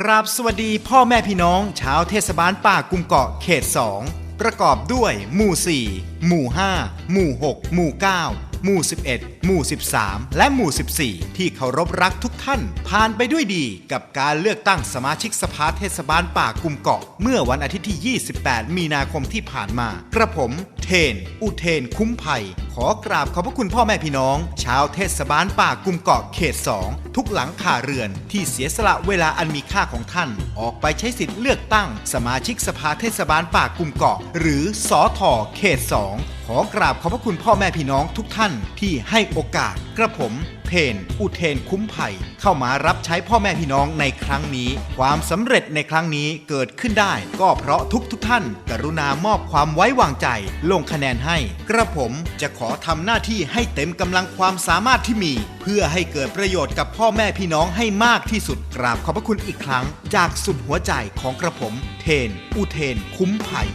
กราบสวัสดีพ่อแม่พี่น้อง ชาวเทศบาลป่ากุมเกาะเขต 2 ประกอบด้วย หมู่ 4 หมู่ 5 หมู่ 6 หมู่ 9 หมู่ 11 หมู่ 13 และหมู่ 14 ที่เคารพรักทุกท่าน ผ่านไปด้วยดีกับการเลือกตั้งสมาชิกสภาเทศบาลป่ากุมเกาะ เมื่อวันอาทิตย์ที่ 28 มีนาคมที่ผ่านมา กระผม เทน อุเทน คุ้มภัย ขอกราบขอบพระคุณพ่อแม่พี่น้อง ชาวเทศบาลป่ากุมเกาะเขต 2 ทุกหลังคาเรือนที่เสียสละเวลาอันมีค่าของท่าน ออกไปใช้สิทธิ์เลือกตั้ง สมาชิกสภาเทศบาลป่ากุมเกาะ หรือสอทอเขต 2 ขอกราบขอบพระคุณพ่อแม่พี่น้องทุกท่านที่ให้โอกาสกระผม เทน อุเทนคุ้มภัยเข้ามารับใช้พ่อแม่พี่น้องในครั้งนี้ ความสำเร็จในครั้งนี้เกิดขึ้นได้ ก็เพราะทุกทุกท่าน กรุณามอบความไว้วางใจ ลงคะแนนให้ กระผมจะขอทำหน้าที่ให้เต็มกำลังความสามารถที่มี เพื่อให้เกิดประโยชน์กับพ่อแม่พี่น้องให้มากที่สุดกราบขอบพระคุณอีกครั้ง จากสุดหัวใจของกระผม เทน อุเทนคุ้มภัย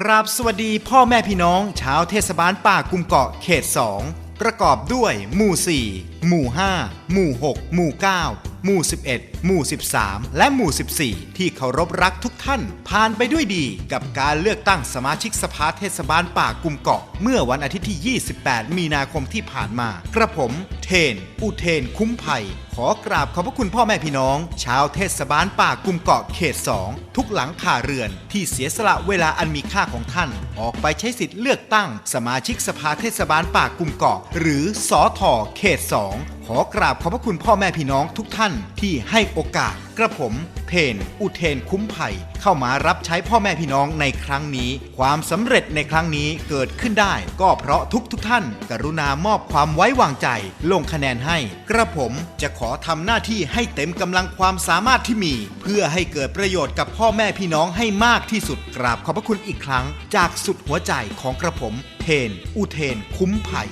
กราบสวัสดีพ่อแม่พี่น้อง ชาวเทศบาลป่ากุมเกาะเขต 2 ประกอบด้วย หมู่ 4 หมู่ 5 หมู่ 6 หมู่ 9 หมู่ 11 หมู่ 13 และหมู่ 14 ที่เคารพรักทุกท่าน ผ่านไปด้วยดี กับการเลือกตั้งสมาชิกสภาเทศบาลป่ากุมเกาะ เมื่อวันอาทิตย์ที่ 28 มีนาคมที่ผ่านมา กระผมเทน อุเทน คุ้มภัย ขอกราบขอบพระคุณพ่อแม่พี่น้อง ชาวเทศบาลป่ากุมเกาะเขต 2 ทุกหลังคาเรือนที่เสียสละเวลาอันมีค่าของท่าน ออกไปใช้สิทธิ์เลือกตั้ง สมาชิกสภาเทศบาลป่ากุมเกาะ หรือสอทอเขต 2 ขอกราบขอบพระคุณพ่อแม่พี่น้องทุกท่านที่ให้โอกาส กระผมเทนอุเทนคุ้มภัยเข้ามารับใช้พ่อแม่พี่น้องในครั้งนี้ ความสำเร็จในครั้งนี้เกิดขึ้นได้ ก็เพราะทุกทุกท่าน กรุณามอบความไว้วางใจ ลงคะแนนให้ กระผมจะขอทำหน้าที่ให้เต็มกำลังความสามารถที่มี เพื่อให้เกิดประโยชน์กับพ่อแม่พี่น้องให้มากที่สุดกราบขอบพระคุณอีกครั้ง จากสุดหัวใจของกระผมเทนอุเทนคุ้มภัย